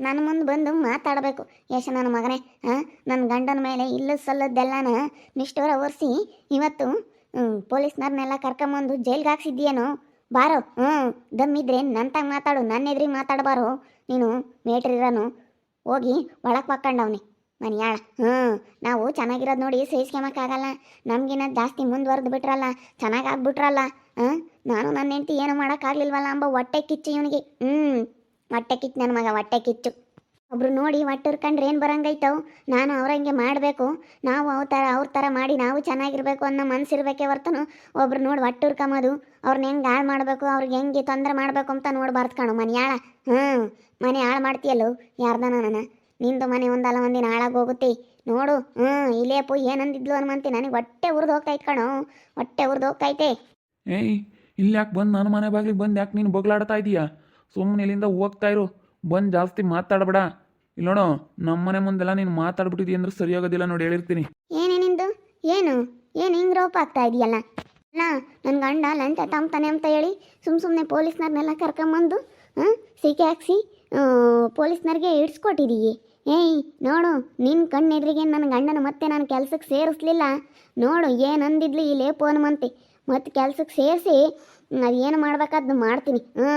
ನನ್ನ ಮುಂದೆ ಬಂದು ಮಾತಾಡಬೇಕು. ಯಶ ನನ್ನ ಮಗನೇ ನನ್ನ ಗಂಡನ ಮೇಲೆ ಇಲ್ಲ ಸಲ್ಲದ್ದೆಲ್ಲನ ನಿಷ್ಠೋರ ಒರೆಸಿ ಇವತ್ತು ಪೊಲೀಸ್ನವ್ರನ್ನೆಲ್ಲ ಕರ್ಕೊಂಬಂದು ಜೈಲ್ಗೆ ಹಾಕ್ಸಿದ್ಯೇನೋ ಬಾರೋ ಹ್ಞೂ ದಮ್ಮಿದ್ರೆ ನಂತಾಗ ಮಾತಾಡು ನನ್ನ ಎದುರಿಗೆ ಮಾತಾಡಬಾರೋ? ನೀನು ಮೇಟ್ರಿರನು ಹೋಗಿ ಒಳಗೆ ಪಕ್ಕಂಡವ್ನಿ ಮನ್ಯಾಳ ಹ್ಞೂ ನಾವು ಚೆನ್ನಾಗಿರೋದು ನೋಡಿ ಸಹಿಸ್ಕೊಂಬಕ್ಕಾಗಲ್ಲ ನಮಗಿನ್ನ ಜಾಸ್ತಿ ಮುಂದುವರೆದು ಬಿಟ್ರಲ್ಲ, ಚೆನ್ನಾಗಿ ಆಗ್ಬಿಟ್ರಲ್ಲ ಹಾಂ ನಾನು ನನ್ನ ಹೆಂಡತಿ ಏನು ಮಾಡೋಕ್ಕಾಗ್ಲಿಲ್ವಲ್ಲ ಅಂಬ ಹೊಟ್ಟೆ ಕಿಚ್ಚು ಇವನಿಗೆ ಹ್ಞೂ ಹೊಟ್ಟೆ ಕಿತ್ತು ನನ್ನ ಮಗ ಹೊಟ್ಟೆ ಕಿಚ್ಚು ಒಬ್ರು ನೋಡಿ ಹೊಟ್ಟೆ ಹುರ್ಕಂಡ್ರೆ ಏನು ಬರಂಗೈತವು? ನಾನು ಅವ್ರಂಗೆ ಮಾಡಬೇಕು. ನಾವು ಅವ್ರ ಥರ ಅವ್ರ ಥರ ಮಾಡಿ ನಾವು ಚೆನ್ನಾಗಿರ್ಬೇಕು ಅನ್ನೋ ಮನಸ್ಸಿರ್ಬೇಕೇ ಹೊರ್ತನು. ಒಬ್ರು ನೋಡಿ ಅದು ಅವ್ರನ್ನ ಹೆಂಗೆ ಹಾಳು ಮಾಡಬೇಕು, ಅವ್ರಿಗೆ ಹೆಂಗೆ ತೊಂದರೆ ಮಾಡಬೇಕು ಅಂತ ನೋಡ್ಬಾರ್ದು ಕಣು ಮನೆ ಹಾಳ ಹ್ಞೂ ಮನೆ ಹಾಳು ಮಾಡ್ತೀಯಲ್ಲೋ ಯಾರ್ದಾನ ನಾನು ನಿಂದು ಮನೆ ಒಂದಲ್ಲ ಒಂದಿನ ಹಾಳಾಗಿ ಹೋಗುತ್ತೆ. ನೋಡು ಹ್ಞೂ ಇಲ್ಲೇಪು ಏನಂದಿದ್ಲು ಅನ್ಮಂತಿ. ನನಗೆ ಹೊಟ್ಟೆ ಉರ್ದು ಹೋಗ್ತೈತೆ ಕಣು. ಹೊಟ್ಟೆ ಉರ್ದು ಹೋಗ್ತೈತೆ. ಏಯ್, ಇಲ್ಲಿ ಯಾಕೆ ಬಂದು ನನ್ನ ಮನೆ ಬಾಗಿಲಿಗೆ ಬಂದು ಯಾಕೆ ನೀನು ಬೊಗ್ಲಾಡ್ತಾ ಇದೀಯಾ? ಸುಮ್ಮನೆ ಇಲ್ಲಿಂದ ಹೋಗ್ತಾ ಇರು. ಬಂದು ಜಾಸ್ತಿ ಮಾತಾಡಬೇಡ. ಇಲ್ಲ ನೋಡು ನಮ್ಮ ಮನೆ ಮುಂದೆಲ್ಲ ನೀನು ಮಾತಾಡ್ಬಿಟ್ಟಿದಿ ಅಂದ್ರೆ ಸರಿಯಾಗೋದಿಲ್ಲ ನೋಡಿ, ಹೇಳಿರ್ತೀನಿ. ಏನೇ ನಿಂದು? ಏನು? ಏನು ಹಿಂಗೆ ರೋಪ್ ಆಗ್ತಾ ಇದೆಯಲ್ಲ? ಅಲ್ಲ ನನ್ನ ಗಂಡ ಲಂಚ ತಮ್ತಾನೆ ಅಂತ ಹೇಳಿ ಸುಮ್ಮ ಸುಮ್ಮನೆ ಪೊಲೀಸ್ನವ್ರನ್ನೆಲ್ಲ ಕರ್ಕೊಂಬಂದು, ಹಾಂ, ಸಿಕ್ಕಿ ಹಾಕ್ಸಿ ಪೊಲೀಸ್ನವ್ರಿಗೆ ಇಡ್ಸ್ಕೊಟ್ಟಿದೀಯಿ ಏಯ್, ನೋಡು ನಿನ್ನ ಕಣ್ಣೆದ್ರಿಗೆ ನನ್ನ ಗಂಡನ ಮತ್ತೆ ನಾನು ಕೆಲ್ಸಕ್ಕೆ ಸೇರಿಸ್ಲಿಲ್ಲ. ನೋಡು, ಏನಂದಿದ್ಲಿ ಇಲ್ಲೇ ಲೇಪೋನ್ ಮಂತೆ ಮತ್ತೆ ಕೆಲ್ಸಕ್ಕೆ ಸೇರಿಸಿ ಅದು ಏನು ಮಾಡ್ತೀನಿ. ಹ್ಞೂ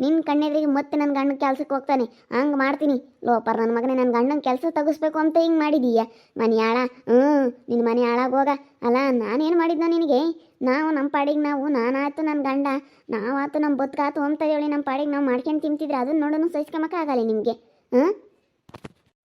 ನಿನ್ನ ಕಣ್ಣೆದ್ರಿಗೆ ಮತ್ತೆ ನನ್ನ ಗಂಡನ ಕೆಲ್ಸಕ್ಕೆ ಹೋಗ್ತಾನೆ. ಹಂಗೆ ಮಾಡ್ತೀನಿ. ಲೋಪರ್ ನನ್ನ ಮಗನೇ ನನ್ನ ಗಂಡನ ಕೆಲಸ ತೆಗಿಸ್ಬೇಕು ಅಂತ ಹಿಂಗೆ ಮಾಡಿದೀಯ. ಮನೆ ಆಳ ಹ್ಞೂ ನಿನ್ನ ಮನೆ ಹೋಗ. ಅಲ್ಲ, ನಾನೇನು ಮಾಡಿದ್ನೋ ನಿನಗೆ? ನಾವು ನಮ್ಮ ಪಾಡಿಗೆ ನಾವು, ನಾನಾಯ್ತು ನನ್ನ ಗಂಡ. ನಾವಾಯ್ತು ನಮ್ಮ ಬದುಕಾತು ಅಂತ ಹೇಳಿ ನಮ್ಮ ಪಾಡಿಗೆ ನಾವು ಮಾಡ್ಕೊಂಡು ತಿಂತಿದ್ರೆ ಅದನ್ನ ನೋಡೋನು ಸಹಿಸ್ಕೊಂಬಕ್ಕಾಗಲ್ಲ ನಿಮಗೆ. ಹ್ಞೂ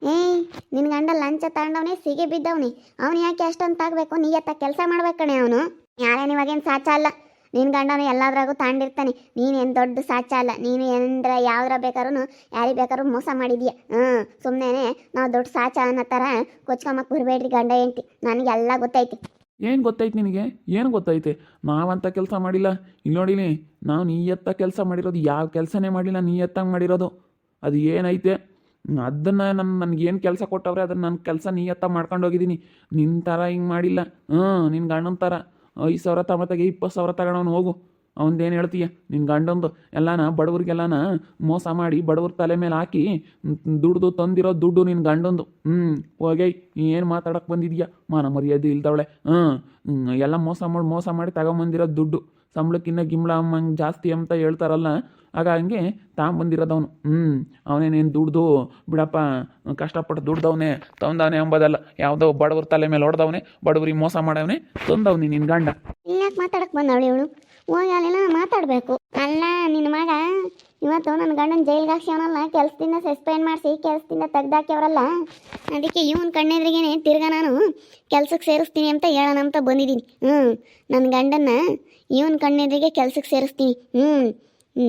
ಏಯ್ ನಿನ್ನ ಗಂಡ ಲಂಚ ತಗೊಂಡವನೇ ಸಿಗೆ ಬಿದ್ದವನೇ. ಅವನು ಯಾಕೆ ಅಷ್ಟೊಂದು ತಾಗಬೇಕು? ನೀ ಎತ್ತ ಕೆಲಸ ಮಾಡ್ಬೇಕಣೆ ಅವನು. ಯಾರೇನು ಇವಾಗೇನು ಸಾಚ ಅಲ್ಲ? ನಿನ್ನ ಗಂಡನು ಎಲ್ಲದ್ರಾಗೂ ತಾಂಡಿರ್ತಾನೆ. ನೀನೇನು ದೊಡ್ಡ ಸಾಚ ಅಲ್ಲ. ನೀನು ಏನರ ಯಾವ್ದ್ರ ಬೇಕಾದ್ರೂ ಯಾರಿಗೆ ಬೇಕಾದ್ರೂ ಮೋಸ ಮಾಡಿದೀಯ? ಹ್ಞೂ ಸುಮ್ಮನೆ ನಾವು ದೊಡ್ಡ ಸಾಚ ಅನ್ನೋ ಥರ ಕೊಚ್ಕೊಂಬಕ್ಕೆ ಬರಬೇಡ್ರಿ ಗಂಡ ಹೆಂಡ್ತಿ. ನನಗೆಲ್ಲ ಗೊತ್ತೈತಿ. ಏನು ಗೊತ್ತೈತೆ ನಿನಗೆ? ಏನು ಗೊತ್ತೈತೆ? ನಾವಂತ ಕೆಲಸ ಮಾಡಿಲ್ಲ. ಇಲ್ಲಿ ನೋಡಿಲಿ ನಾವು ನೀ ಎತ್ತ ಕೆಲಸ ಮಾಡಿರೋದು, ಯಾವ ಕೆಲಸನೇ ಮಾಡಿಲ್ಲ ನೀ ಎತ್ತಂಗೆ ಮಾಡಿರೋದು. ಅದು ಏನೈತೆ? ಅದನ್ನು ನನ್ನ ನನಗೇನು ಕೆಲಸ ಕೊಟ್ಟವ್ರೆ, ಅದನ್ನು ನನ್ನ ಕೆಲಸ ನೀ ಎತ್ತ ಮಾಡ್ಕೊಂಡು ಹೋಗಿದ್ದೀನಿ ನಿನ್ನ ಥರ ಹಿಂಗೆ ಮಾಡಿಲ್ಲ. ಹ್ಞೂ ನಿನ್ನ ಗಂಡನ ಥರ ಐದು ಸಾವಿರ ತಗೊತಾಗೆ ಇಪ್ಪತ್ತು ಸಾವಿರ ತಗೊಳೋನು ಹೋಗು. ಅವಂದೇನು ಹೇಳ್ತೀಯ? ನಿನ್ನ ಗಂಡಂದು ಎಲ್ಲಾನ, ಬಡವ್ರಿಗೆಲ್ಲಾನ ಮೋಸ ಮಾಡಿ ಬಡವ್ರ ತಲೆ ಮೇಲೆ ಹಾಕಿ ದುಡ್ದು ತಂದಿರೋ ದುಡ್ಡು ನಿನ್ನ ಗಂಡಂದು. ಹ್ಞೂ ಹೋಗೈ ಏನು ಮಾತಾಡಕ್ಕೆ ಬಂದಿದ್ಯಾ? ಮಾನ ಮರ್ಯಾದೆ ಇಲ್ದವಳೆ. ಹ್ಞೂ ಎಲ್ಲ ಮೋಸ ಮಾಡಿ ಮೋಸ ಮಾಡಿ ತಗೊಂಬಂದಿರೋ ದುಡ್ಡು. ಸಂಬಳಕ್ಕಿನ್ನ ಗಿಂಬಳ ಅಮ್ಮಂಗೆ ಜಾಸ್ತಿ ಅಂತ ಹೇಳ್ತಾರಲ್ಲ, ಆಗ ಹಂಗೆ ತಾಂಬಂದಿರೋದವನು ಹ್ಞೂ ಅವನೇನೇನು ದುಡ್ದು, ಬಿಡಪ್ಪ, ಕಷ್ಟಪಟ್ಟು ದುಡ್ದವನೇ, ತಂದವನೇ ಎಂಬುದಲ್ಲ ಯಾವುದೋ ಬಡವ್ರ ತಲೆ ಮೇಲೆ ಹೊಡೆದವನೇ, ಬಡವ್ರಿಗೆ ಮೋಸ ಮಾಡವನೇ, ತಂದವನಿ ನಿನ್ನ ಗಂಡ. ಇಲ್ಯಾಕೆ ಮಾತಾಡಕ್ಕೆ ಬಂದವಳು ಇವಳು? ಹೋಗಿ ಮಾತಾಡಬೇಕು. ಅಲ್ಲ ನಿನ್ನ ಮಗ, ಇವತ್ತು ನನ್ನ ಗಂಡನ ಜೈಲ್ಗೆ ಹಾಕ್ಸ್ಯವನಲ್ಲ ಕೆಲಸದಿಂದ ಸಸ್ಪೆಂಡ್ ಮಾಡಿಸಿ, ಕೆಲಸದಿಂದ ತೆಗ್ದಾಕ್ಯವ್ರಲ್ಲ. ಅದಕ್ಕೆ ಇವನ್ ಕಣ್ಣೆದ್ರಿಗೇನೆ ತಿರ್ಗಾ ನಾನು ಕೆಲ್ಸಕ್ಕೆ ಸೇರಿಸ್ತೀನಿ ಅಂತ ಹೇಳೋಣ ಅಂತ ಬಂದಿದ್ದೀನಿ ಹ್ಞೂ ನನ್ನ ಗಂಡನ್ನ ಇವನ್ ಕಣ್ಣೆದ್ರಿಗೆ ಕೆಲ್ಸಕ್ಕೆ ಸೇರಿಸ್ತೀನಿ. ಹ್ಞೂ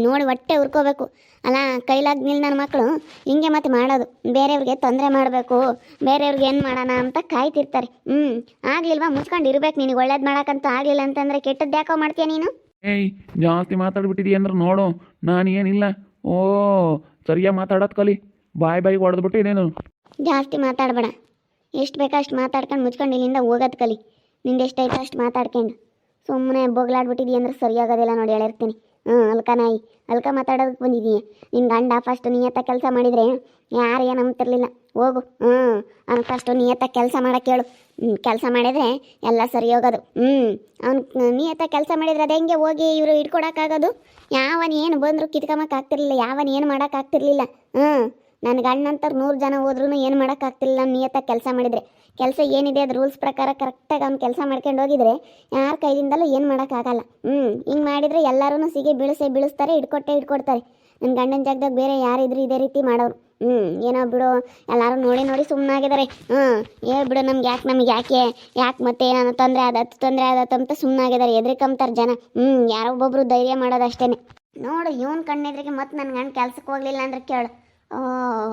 ನೋಡಿ ಹೊಟ್ಟೆ ಉರ್ಕೋಬೇಕು. ಅಲ್ಲ ಕೈಲಾಗ್ನಿಲ್ಲ ನನ್ನ ಮಕ್ಕಳು ಹಿಂಗೆ ಮತ್ತೆ ಮಾಡೋದು. ಬೇರೆಯವ್ರಿಗೆ ತೊಂದರೆ ಮಾಡಬೇಕು. ಬೇರೆಯವ್ರಿಗೆ ಏನು ಮಾಡೋಣ ಅಂತ ಕಾಯ್ತಿರ್ತಾರೆ. ಹ್ಞೂ ಆಗ್ಲಿಲ್ವಾ? ಮುಚ್ಕೊಂಡು ಇರ್ಬೇಕು ನಿನಗೆ ಒಳ್ಳೇದು ಮಾಡೋಕ್ಕಂತೂ ಆಗಲಿಲ್ಲ ಅಂತಂದರೆ ಕೆಟ್ಟದ್ದು ಯಾಕೋ ಮಾಡ್ತೀಯ ನೀನು? ಏಯ್ ಜಾಸ್ತಿ ಮಾತಾಡ್ಬಿಟ್ಟಿದೀಯ ಅಂದ್ರೆ ನೋಡು ನಾನು ಏನಿಲ್ಲ. ಓ ಸರಿಯಾಗಿ ಮಾತಾಡೋದು ಕಲಿ. ಬಾಯ್ ಬಾಯಿಗೆ ಹೊಡೆದ್ಬಿಟ್ಟು ಇದೇನು ಜಾಸ್ತಿ ಮಾತಾಡಬೇಡ. ಎಷ್ಟು ಬೇಕೋ ಅಷ್ಟು ಮಾತಾಡ್ಕೊಂಡು ಮುಚ್ಕೊಂಡು ಇಲ್ಲಿಂದ ಹೋಗೋದು ಕಲಿ. ನಿಂದು ಎಷ್ಟೈತೆ ಅಷ್ಟು ಮಾತಾಡ್ಕೊಂಡು. ಸುಮ್ಮನೆ ಬೊಗ್ಲಾಡ್ಬಿಟ್ಟಿದೀಯ ಅಂದ್ರೆ ಸರಿಯಾಗೋದಿಲ್ಲ ನೋಡಿ ಹೇಳಿರ್ತೀನಿ ಹ್ಞೂ ಅಲ್ಕ ನಾಯಿ. ಅಲ್ಕ ಮಾತಾಡೋದಕ್ಕೆ ಬಂದಿದೀಯ. ನಿನ್ನ ಗಂಡ ಫಸ್ಟ್ ನಿಯತ್ತ ಕೆಲಸ ಮಾಡಿದರೆ ಯಾರು ಏನು ಅಂತಿರಲಿಲ್ಲ ಹೋಗು. ಹ್ಞೂ ಅವ್ನು ಫಸ್ಟು ನಿಯತ್ತ ಕೆಲಸ ಮಾಡೋಕ್ಕೆ ಹೇಳು ಕೆಲಸ ಮಾಡಿದರೆ ಎಲ್ಲ ಸರಿ ಹೋಗೋದು. ಹ್ಞೂ ಅವ್ನು ನಿಯತ್ತ ಕೆಲಸ ಮಾಡಿದರೆ ಅದು ಹೆಂಗೆ ಹೋಗಿ ಇವರು ಇಟ್ಕೊಡೋಕ್ಕಾಗೋದು ಯಾವನ್ ಏನು ಬಂದರೂ ಕಿತ್ಕೊಂಬಕ್ಕಾಗ್ತಿರ್ಲಿಲ್ಲ ಯಾವನ್ ಏನು ಮಾಡೋಕ್ಕಾಗ್ತಿರ್ಲಿಲ್ಲ. ಹ್ಞೂ ನನ್ನ ಗಂಡನಂತರ್ ನೂರು ಜನ ಹೋದ್ರೂ ಏನು ಮಾಡೋಕ್ಕಾಗ್ತಿಲ್ಲ ನಮ್ಮ ನಿಯತ್ತ ಕೆಲಸ ಮಾಡಿದರೆ. ಕೆಲಸ ಏನಿದೆ ಅದು ರೂಲ್ಸ್ ಪ್ರಕಾರ ಕರೆಕ್ಟಾಗಿ ಅವ್ನು ಕೆಲಸ ಮಾಡ್ಕೊಂಡು ಹೋಗಿದ್ರೆ ಯಾರ ಕೈಯಿಂದಲೂ ಏನು ಮಾಡೋಕ್ಕಾಗಲ್ಲ ಹ್ಞೂ ಹಿಂಗೆ ಮಾಡಿದರೆ ಎಲ್ಲರೂ ಸಿಗಿ ಬೀಳಿಸೇ ಬೀಳಿಸ್ತಾರೆ, ಹಿಡ್ಕೊಟ್ಟೆ ಇಟ್ಕೊಡ್ತಾರೆ ನನ್ನ ಗಂಡನ ಜಾಗದಾಗ ಬೇರೆ ಯಾರಿದ್ರು ಇದೇ ರೀತಿ ಮಾಡೋರು. ಹ್ಞೂ ಏನೋ ಬಿಡು, ಎಲ್ಲರೂ ನೋಡಿ ನೋಡಿ ಸುಮ್ಮನಾಗಿದ್ದಾರೆ ಹ್ಞೂ ಹೇಳ್ಬಿಡು ನಮ್ಗೆ ಯಾಕೆ ನಮ್ಗೆ ಯಾಕೆ ಯಾಕೆ ಮತ್ತೆ ಏನೋ ತೊಂದರೆ ಆದತ್ತು ತೊಂದರೆ ಆದತ್ತು ಅಂತ ಸುಮ್ಮನಾಗಿದ್ದಾರೆ ಎದ್ರಿಕಂತಾರೆ ಜನ. ಹ್ಞೂ ಯಾರೋ ಒಬ್ಬೊಬ್ರು ಧೈರ್ಯ ಮಾಡೋದಷ್ಟೇ ನೋಡು, ಇವನ್ ಕಣ್ಣೆದ್ರಿಗೆ ಮತ್ತೆ ನನ್ನ ಗಂಡ ಕೆಲ್ಸಕ್ಕೆ ಹೋಗ್ಲಿಲ್ಲ ಅಂದ್ರೆ ಕೇಳು. ಓ,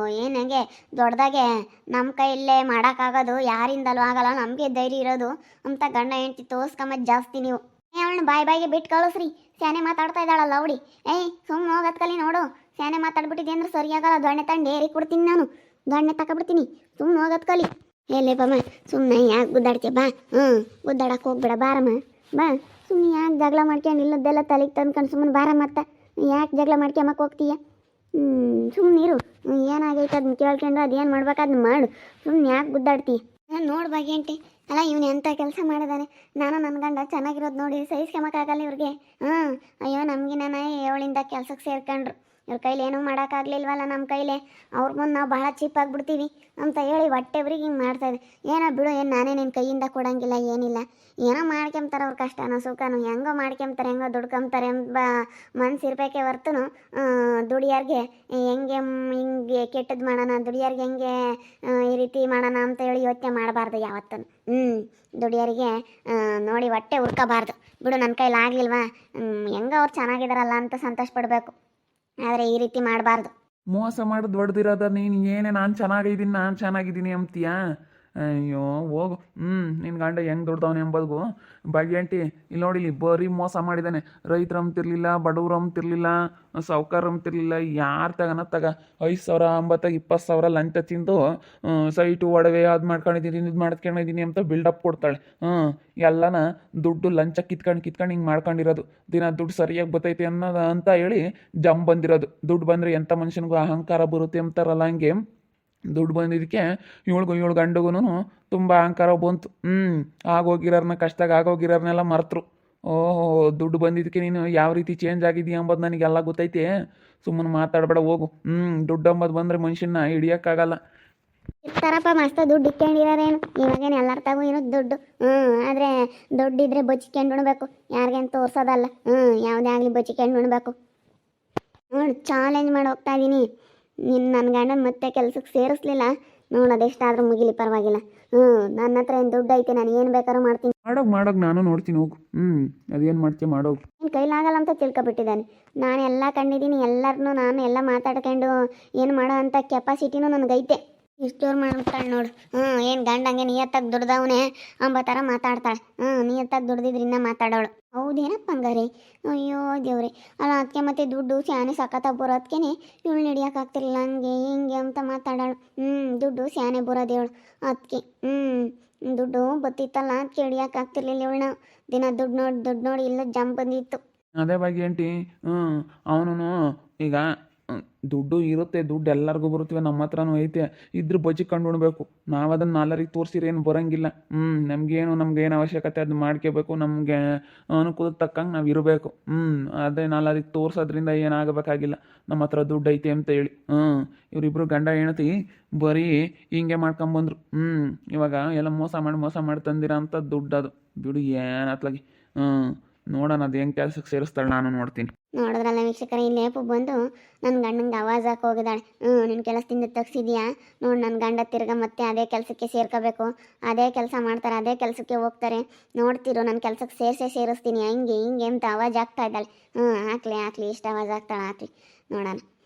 ಏನು ಹಂಗೆ? ದೊಡ್ಡದಾಗೆ ನಮ್ಮ ಕೈಯಲ್ಲೇ ಮಾಡೋಕ್ಕಾಗೋದು, ಯಾರಿಂದಲೂ ಆಗಲ್ಲ, ನಮಗೆ ಧೈರ್ಯ ಇರೋದು. ಅಂತ ಗಂಡ ಹೆಂಡ್ತಿ ತೋರ್ಸ್ಕೊಂಬದ್ ಜಾಸ್ತಿ ನೀವು. ಅವಳನ್ನ ಬಾಯಿ ಬಾಯಿಗೆ ಬಿಟ್ಟು ಕಳಿಸ್ರಿ. ಸ್ಯಾನೆ ಮಾತಾಡ್ತಾ ಇದ್ದಾಳಲ್ಲ ಅವಡಿ ಏಯ್ ಸುಮ್ಮನೆ ಹೋಗೋದ್ ಕಲಿ ನೋಡು. ಸ್ಯಾನೆ ಮಾತಾಡ್ಬಿಟ್ಟಿದ್ದೆ ಅಂದ್ರೆ ಸರಿಯಾಗಲ್ಲ ದೊಣ್ಣೆ ತಂಡು ಏರಿ ಕೊಡ್ತೀನಿ ನಾನು. ದೊಣ್ಣೆ ತಗೊಬಿಡ್ತೀನಿ ಸುಮ್ಮನೆ ಹೋಗೋದ್ ಕಲಿ ಎಲ್ಲೇ ಬಮ್ಮ. ಸುಮ್ಮನೆ ಯಾಕೆ ಗುದ್ದಾಡ್ತೀಯ? ಬಾ. ಹ್ಞೂ ಗುದ್ದಾಡಕ್ಕೆ ಹೋಗ್ಬೇಡ. ಬಾರಮ್ಮ. ಬಾ. ಸುಮ್ಮನೆ ಯಾಕೆ ಜಗಳ ಮಾಡ್ಕೊಂಡು ಇಲ್ಲದೆಲ್ಲ ತಲೆಗೆ ತಂದ್ಕೊಂಡು ಸುಮ್ಮನೆ ಬಾರಮ್ಮ ಅತ್ತ. ಯಾಕೆ ಜಗಳ ಮಾಡ್ಕೊಂಬಕ್ಕೆ ಹೋಗ್ತೀಯ? ಸುಮ್ಮನೆ ಇರು. ಏನಾಗೈತೆ ಅದನ್ನ ಕೇಳ್ಕೊಂಡು ಅದೇನು ಮಾಡ್ಬೇಕು ಅದನ್ನ ಮಾಡು. ಸುಮ್ಮನೆ ಯಾಕೆ ಗುದ್ದಾಡ್ತಿ? ನಾನು ನೋಡ್ಬಾಗೇಂಟಿ ಅಲ್ಲ, ಇವನು ಎಂಥ ಕೆಲಸ ಮಾಡಿದಾನೆ? ನಾನು ನನ್ನ ಗಂಡ ಚೆನ್ನಾಗಿರೋದು ನೋಡಿ ಸಹಿಸ್ಕೊಂಬಕ್ಕಾಗಲ್ಲ ಇವ್ರಿಗೆ. ಹಾಂ ಅಯ್ಯೋ ನಮಗೆ ನಾನು ಏಳಿಂದ ಕೆಲಸಕ್ಕೆ ಸೇರ್ಕೊಂಡ್ರು. ಇವ್ರ ಕೈಲಿ ಏನೂ ಮಾಡೋಕ್ಕಾಗ್ಲಿಲ್ವಲ್ಲ ನಮ್ಮ ಕೈಲಿ. ಅವ್ರ ಮುಂದೆ ನಾವು ಭಾಳ ಚೀಪ್ ಆಗಿಬಿಡ್ತೀವಿ ಅಂತ ಹೇಳಿ ಹೊಟ್ಟೆಬ್ರಿಗೆ ಹಿಂಗೆ ಮಾಡ್ತಾಯಿದ್ದೆ ಏನೋ ಬಿಡು ಏನು ನಾನೇ ನಿನ್ನ ಕೈಯಿಂದ ಕೊಡೋಂಗಿಲ್ಲ, ಏನಿಲ್ಲ. ಏನೋ ಮಾಡ್ಕೊಂತಾರೆ ಅವ್ರ ಕಷ್ಟನೋ ಸುಖನೋ, ಹೆಂಗೋ ಮಾಡ್ಕೊಂತಾರೆ ಹೆಂಗೋ ದುಡ್ಕೊಂತಾರೆ ಎಂಬ ಮನ್ಸು ಇರಬೇಕೆ ಹೊರ್ತನು ದುಡಿಯಾರ್ಗೆ ಹೆಂಗೆ ಹಿಂಗೆ ಕೆಟ್ಟದ್ದು ಮಾಡೋಣ, ದುಡಿಯಾರ್ಗೆ ಹೆಂಗೆ ಈ ರೀತಿ ಮಾಡೋಣ ಅಂತ ಹೇಳಿ ಯೋಚನೆ ಮಾಡಬಾರ್ದು ಯಾವತ್ತೂ ಹ್ಞೂ ದುಡಿಯೋರಿಗೆ ನೋಡಿ ಹೊಟ್ಟೆ ಹುರ್ಕೋಬಾರ್ದು ಬಿಡು ನನ್ನ ಕೈಲಿ ಆಗಲಿಲ್ವಾ? ಹೆಂಗೋ ಅವ್ರು ಚೆನ್ನಾಗಿದ್ದಾರಲ್ಲ ಅಂತ ಸಂತೋಷ ಪಡಬೇಕು. ಆದರೆ ಈ ರೀತಿ ಮಾಡಬಾರ್ದು. ಮೋಸ ಮಾಡೋದು ಹೊಡೆದಿರೋದ ನೀನು ಏನೇ? ನಾನು ಚೆನ್ನಾಗಿದ್ದೀನಿ ನಾನು ಚೆನ್ನಾಗಿದ್ದೀನಿ ಅಂತೀಯಾ? ಅಯ್ಯೋ, ಹೋಗು. ಹ್ಞೂ ನಿನ್ನ ಗಂಡ ಹೆಂಗೆ ದುಡ್ದವನು ಎಂಬುದು ಭಾಗ್ಯಂಟಿ ಇಲ್ಲಿ ನೋಡಿ, ಇಲ್ಲಿ ಬರೀ ಮೋಸ ಮಾಡಿದ್ದಾನೆ ರೈತರು ಅಂತಿರ್ಲಿಲ್ಲ ಬಡವ್ರು ಅಂಬ್ತಿರ್ಲಿಲ್ಲ ಸಾವ್ಕಾರ ಅಂತಿರ್ಲಿಲ್ಲ ಯಾರು ತಗನ ತಗ? ಐದು ಸಾವಿರ ಅಂಬತ್ತಾಗ ಇಪ್ಪತ್ತು ಸಾವಿರ ಲಂಚ ತಿಂದು ಸೈಟು ಒಡವೆ ಅದು ಮಾಡ್ಕೊಂಡಿದ್ದೀನಿ ಇದು ಮಾಡ್ಕೊಂಡಿದ್ದೀನಿ ಅಂತ ಬಿಲ್ಡಪ್ ಕೊಡ್ತಾಳೆ. ಹ್ಞೂ ಎಲ್ಲನ ದುಡ್ಡು ಲಂಚ ಕಿತ್ಕೊಂಡು ಕಿತ್ಕೊಂಡು ಹಿಂಗೆ ಮಾಡ್ಕೊಂಡಿರೋದು. ದಿನ ದುಡ್ಡು ಸರಿಯಾಗಿ ಬರ್ತೈತೆ ಅನ್ನೋದು ಅಂತ ಹೇಳಿ ಜಮ್ ಬಂದಿರೋದು. ದುಡ್ಡು ಬಂದರೆ ಎಂಥ ಮನುಷ್ಯನಿಗೂ ಅಹಂಕಾರ ಬರುತ್ತೆ ಅಂತಾರಲ್ಲ ಹಂಗೆ. ದುಡ್ಡು ಬಂದಿದ್ದಕ್ಕೆ ಇವಳಿಗೂ ಇವಳು ಗಂಡಗೂ ತುಂಬ ಅಹಂಕಾರ ಬಂತು. ಹ್ಞೂ ಆಗೋಗಿರೋರ್ನ ಕಷ್ಟಾಗ ಆಗೋಗಿರೋರ್ನೆಲ್ಲ ಮರೆತರು. ಓಹೋ, ದುಡ್ಡು ಬಂದಿದ್ದಕ್ಕೆ ನೀನು ಯಾವ ರೀತಿ ಚೇಂಜ್ ಆಗಿದ್ದೀಯ ಅಂಬೋದು ನನಗೆಲ್ಲ ಗೊತ್ತೈತೆ. ಸುಮ್ಮನೆ ಮಾತಾಡಬೇಡ, ಹೋಗು. ಹ್ಞೂ ದುಡ್ಡು ಅಂಬೋದು ಬಂದರೆ ಮನುಷ್ಯನ ಹಿಡಿಯೋಕ್ಕಾಗಲ್ಲ. ಇರ್ತಾರಪ್ಪ, ಮಸ್ತ ದುಡ್ಡು ಇಟ್ಕೊಂಡಿರೋರೇನು ಇವಾಗೇನು ಎಲ್ಲರ ತಗೋ ಏನೋ ದುಡ್ಡು. ಹ್ಞೂ ಆದರೆ ದುಡ್ಡಿದ್ರೆ ಬಚ್ಚಿಕೊಂಡು ಉಣ್ಬೇಕು. ಯಾರಿಗೇನು ತೋರ್ಸೋದಲ್ಲ. ಹ್ಞೂ ಯಾವುದೇ ಆಗಲಿ ಬಚ್ಚಿಕೊಂಡು ಉಣ್ಬೇಕು. ನೋಡಿ ಚಾಲೆಂಜ್ ಮಾಡಿ ಹೋಗ್ತಾ ಇದ್ದೀನಿ ನಿನ್ನ ನನ್ನ ಗಂಡನ ಮತ್ತೆ ಕೆಲಸಕ್ಕೆ ಸೇರಿಸ್ಲಿಲ್ಲ? ನೋಡು ಎಷ್ಟಾದ್ರೂ ಮುಗಿಲಿ ಪರವಾಗಿಲ್ಲ. ಹ್ಞೂ ನನ್ನ ಹತ್ರ ಏನು ದುಡ್ಡು ಐತೆ ನಾನು ಏನು ಬೇಕಾದ್ರೂ ಮಾಡ್ತೀನಿ. ಮಾಡೋಗ್ ಮಾಡೋಗ್ ನಾನು ನೋಡ್ತೀನಿ ಹೋಗು. ಹ್ಞೂ ಅದೇನು ಮಾಡ್ತೀಯ ಮಾಡೋಗು. ನಿನ್ನ ಕೈಲಾಗಲ್ಲ ಅಂತ ತಿಳ್ಕೊಬಿಟ್ಟಿದ್ದಾನೆ. ನಾನು ಎಲ್ಲ ಕಂಡಿದ್ದೀನಿ ಎಲ್ಲರನ್ನೂ ನಾನು ಎಲ್ಲ ಮಾತಾಡ್ಕೊಂಡು ಏನು ಮಾಡೋ ಅಂಥ ಕೆಪಾಸಿಟಿನೂ ನನಗೈತೆ. ಇಷ್ಟೋರು ಮಾಡ್ತಾಳೆ ನೋಡು. ಹ್ಞೂ ಏನು ಗಂಡಂಗೆ ನಿಯತ್ತಾಗಿ ದುಡ್ದವನೇ ಅಂಬ ಥರ ಮಾತಾಡ್ತಾಳೆ. ಹ್ಞೂ ನಿಯತ್ತಾಗಿ ದುಡ್ದಿದ್ರಿಂದ ಮಾತಾಡೋಳು. ಹೌದೇನಪ್ಪ ಹಂಗಾರೆ? ಅಯ್ಯೋ ದೇವ್ರಿ. ಅಲ್ಲ ಅದಕ್ಕೆ ಮತ್ತೆ ದುಡ್ಡು ಸ್ಯಾನೆ ಸಖತ್ತಾಗಿ ಬರೋದಕ್ಕೆ ಇವಳು ಹಿಡಿಯೋಕ್ಕಾಗ್ತಿರ್ಲಿಲ್ಲ ಹಂಗೆ ಹಿಂಗೆ ಅಂತ ಮಾತಾಡೋಳು. ಹ್ಞೂ ದುಡ್ಡು ಸ್ಯಾನೆ ಬರೋದೇವಳು ಅದಕ್ಕೆ ಹ್ಞೂ ದುಡ್ಡು ಬತ್ತಿತ್ತಲ್ಲ ಅದಕ್ಕೆ ಹಿಡಿಯೋಕ್ಕಾಗ್ತಿರ್ಲಿಲ್ಲ ಇವಳನ್ನ. ದಿನ ದುಡ್ಡು ನೋಡಿ ದುಡ್ಡು ನೋಡಿ ಇಲ್ಲ ಜಂಪ್ ಬಂದಿತ್ತು. ಅದೇ ಬಗ್ಗೆ ಏಂಟಿ ಹ್ಞೂ ಅವನು ಈಗ ಹ್ಮ್, ದುಡ್ಡು ಇರುತ್ತೆ, ದುಡ್ಡು ಎಲ್ಲರಿಗೂ ಬರುತ್ತವೆ ನಮ್ಮ ಹತ್ರನೂ ಐತೆ. ಇದ್ರ ಬಜ್ಜಿ ಕಂಡು ಉಣ್ಬೇಕು. ನಾವು ಅದನ್ನು ನಾಲ್ಕರಿಗೆ ತೋರಿಸಿದ್ರೆ ಏನು ಬರೋಂಗಿಲ್ಲ. ಹ್ಞೂ ನಮಗೇನು, ನಮ್ಗೇನು ಅವಶ್ಯಕತೆ ಅದು ಮಾಡ್ಕೋಬೇಕು ನಮಗೆ ಅನುಕೂಲಕ್ಕೆ ತಕ್ಕಂಗೆ ನಾವು ಇರಬೇಕು. ಹ್ಞೂ ಅದೇ ನಾಲ್ಕರಿಗೆ ತೋರಿಸೋದ್ರಿಂದ ಏನಾಗಬೇಕಾಗಿಲ್ಲ. ನಮ್ಮ ಹತ್ರ ದುಡ್ಡು ಐತೆ ಅಂತ ಹೇಳಿ. ಹ್ಞೂ ಇವರಿಬ್ರು ಗಂಡ ಹೆಂಡತಿ ಬರೀ ಹಿಂಗೆ ಮಾಡ್ಕೊಂಬಂದ್ರು ಹ್ಞೂ ಇವಾಗ ಎಲ್ಲ ಮೋಸ ಮಾಡಿ ಮೋಸ ಮಾಡಿ ತಂದಿರೋ ಅಂಥ ದುಡ್ಡು ಅದು. ಬಿಡು, ಏನತ್ಲಾಗಿ. ಹ್ಞೂ ನೋಡೋಣ, ಅದು ಹೆಂಗೆ ಕೆಲ್ಸಕ್ಕೆ ಸೇರಿಸ್ತಾಳೆ ನಾನು ನೋಡ್ತೀನಿ. ನೋಡಿದ್ರಲ್ಲ ವೀಕ್ಷಕರೇ, ಇಲ್ಲಿ ಲೇಪು ಬಂದು ನನ್ನ ಗಂಡಂಗೆ ಆವಾಜ್ ಹಾಕಿ ಹೋಗಿದ್ದಾಳೆ ಹ್ಞೂ ನಿನ್ನ ಕೆಲಸದಿಂದ ತಗ್ಸಿದ್ಯಾ? ನೋಡಿ ನನ್ನ ಗಂಡ ತಿರ್ಗ ಮತ್ತೆ ಅದೇ ಕೆಲಸಕ್ಕೆ ಸೇರ್ಕೋಬೇಕು. ಅದೇ ಕೆಲಸ ಮಾಡ್ತಾರೆ, ಅದೇ ಕೆಲಸಕ್ಕೆ ಹೋಗ್ತಾರೆ. ನೋಡ್ತಿರು ನನ್ನ ಕೆಲಸಕ್ಕೆ ಸೇರಿಸೇ ಸೇರಿಸ್ತೀನಿ. ಹಂಗೆ, ಹಿಂಗೆ ಅಂತ ಆವಾಜ್ ಆಗ್ತಾ ಇದ್ದಾಳೆ. ಹ್ಞೂ ಹಾಕ್ಲಿ ಹಾಕ್ಲಿ, ಇಷ್ಟು ಆವಾಜ್ ಆಗ್ತಾಳೆ ಹಾಕ್ಲಿ. ನೋಡೋಣ.